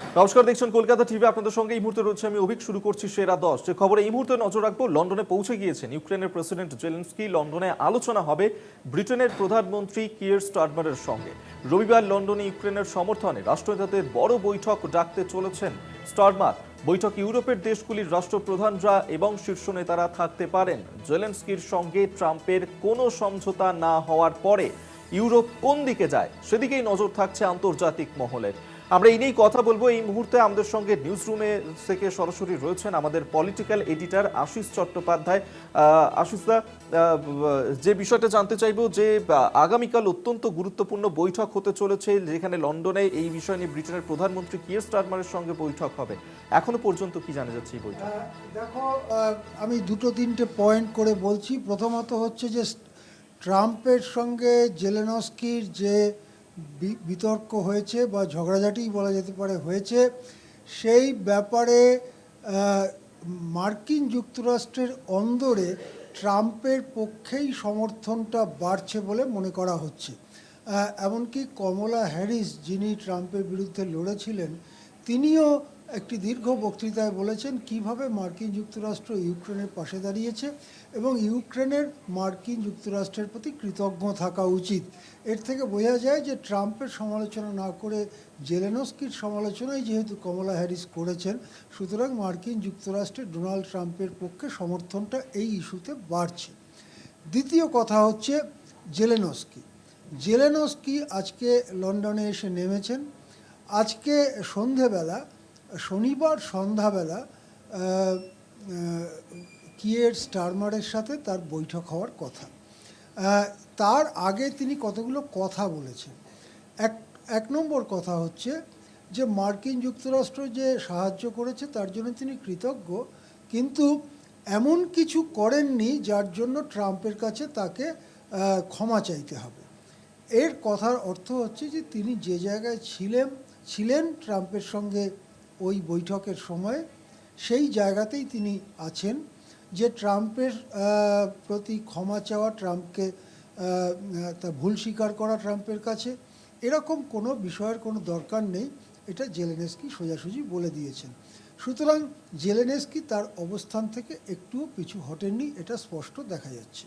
নমস্কার, দেখছেন কলকাতা টিভি। আপনাদের সঙ্গে এই মুহূর্তে রয়েছে আমি অভিক, শুরু করছি সেরা দশ। যে খবরে এই মুহূর্তে নজর রাখব, লন্ডনে পৌঁছে গিয়েছেন ইউক্রেনের প্রেসিডেন্ট জেলেন্সকি। লন্ডনে আলোচনা হবে ব্রিটেনের প্রধানমন্ত্রী কিয়ার স্টারমারের সঙ্গে। রবিবার লন্ডনে ইউক্রেনের সমর্থনে রাষ্ট্রনেতাদের বড় বৈঠক ডাকতে চলেছেন স্টারমার। বৈঠক ইউরোপের দেশগুলির রাষ্ট্রপ্রধানরা এবং শীর্ষ নেতারা থাকতে পারেন। জেলেন্সকির সঙ্গে ট্রাম্পের কোনো সমঝোতা না হওয়ার পরে ইউরোপ কোন দিকে যায়, সেদিকেই নজর থাকছে আন্তর্জাতিক মহলের। আমরা এই নিয়েই কথা বলব। এই মুহূর্তে আমাদের সঙ্গে নিউজ রুমে থেকে সরাসরি রয়েছেন আমাদের পলিটিক্যাল এডিটার আশিস চট্টোপাধ্যায়। আহ, আশিস দা যে বিষয়টা জানতে চাইব যে আগামীকাল অত্যন্ত গুরুত্বপূর্ণ বৈঠক হতে চলেছে যেখানে লন্ডনে এই বিষয় নিয়ে ব্রিটেনের প্রধানমন্ত্রী কিয়ার স্টারমারের সঙ্গে বৈঠক হবে। এখনও পর্যন্ত কি জানা যাচ্ছে এই বৈঠক? দেখো আমি দুটো তিনটে পয়েন্ট করে বলছি। প্রথমত হচ্ছে যে ট্রাম্পের সঙ্গে জেলেনস্কির যে বিতর্ক হয়েছে বা ঝগড়াঝাটি বলা যেতে পারে হয়েছে, সেই ব্যাপারে মার্কিন যুক্তরাষ্ট্রের অন্দরে ট্রাম্পের পক্ষেই সমর্থনটা বাড়ছে বলে মনে করা হচ্ছে। এমনকি কমলা হ্যারিস যিনি ট্রাম্পের বিরুদ্ধে লড়েছিলেন, তিনিও একটি দীর্ঘ বক্তৃতায় বলেছেন কীভাবে মার্কিন যুক্তরাষ্ট্র ইউক্রেনের পাশে দাঁড়িয়েছে এবং ইউক্রেনের মার্কিন যুক্তরাষ্ট্রের প্রতি কৃতজ্ঞ থাকা উচিত। এর থেকে বোঝা যায় যে ট্রাম্পের সমালোচনা না করে জেলেনস্কির সমালোচনাই যেহেতু কমলা হ্যারিস করেছেন, সুতরাং মার্কিন যুক্তরাষ্ট্রের ডোনাল্ড ট্রাম্পের পক্ষে সমর্থনটা এই ইস্যুতে বাড়ছে। দ্বিতীয় কথা হচ্ছে জেলেনস্কি। জেলেনস্কি আজকে লন্ডনে এসে নেমেছেন। আজকে সন্ধেবেলা শনিবার সন্ধ্যাবেলা কিয়ের স্টারমারের সাথে তার বৈঠক হওয়ার কথা। তার আগে তিনি কতগুলো কথা বলেছেন। এক এক নম্বর কথা হচ্ছে যে, মার্কিন যুক্তরাষ্ট্র যে সাহায্য করেছে, তার জন্য তিনি কৃতজ্ঞ, কিন্তু এমন কিছু করেননি যার জন্য ট্রাম্পের কাছে তাকে ক্ষমা চাইতে হবে। এর কথার অর্থ হচ্ছে যে, তিনি যে জায়গায় ছিলেন ছিলেন ট্রাম্পের সঙ্গে ওই বৈঠকের সময় সেই জায়গাতেই তিনি আছেন যে ট্রাম্পের প্রতি ক্ষমা চাওয়া ট্রাম্পকে তা ভুল স্বীকার করা ট্রাম্পের কাছে, এরকম কোনো বিষয়ের কোনো দরকার নেই। এটা জেলেনেস্কি সোজাসুজি বলে দিয়েছেন। সুতরাং জেলেনেস্কি তার অবস্থান থেকে একটুও পিছু হটেননি, এটা স্পষ্ট দেখা যাচ্ছে।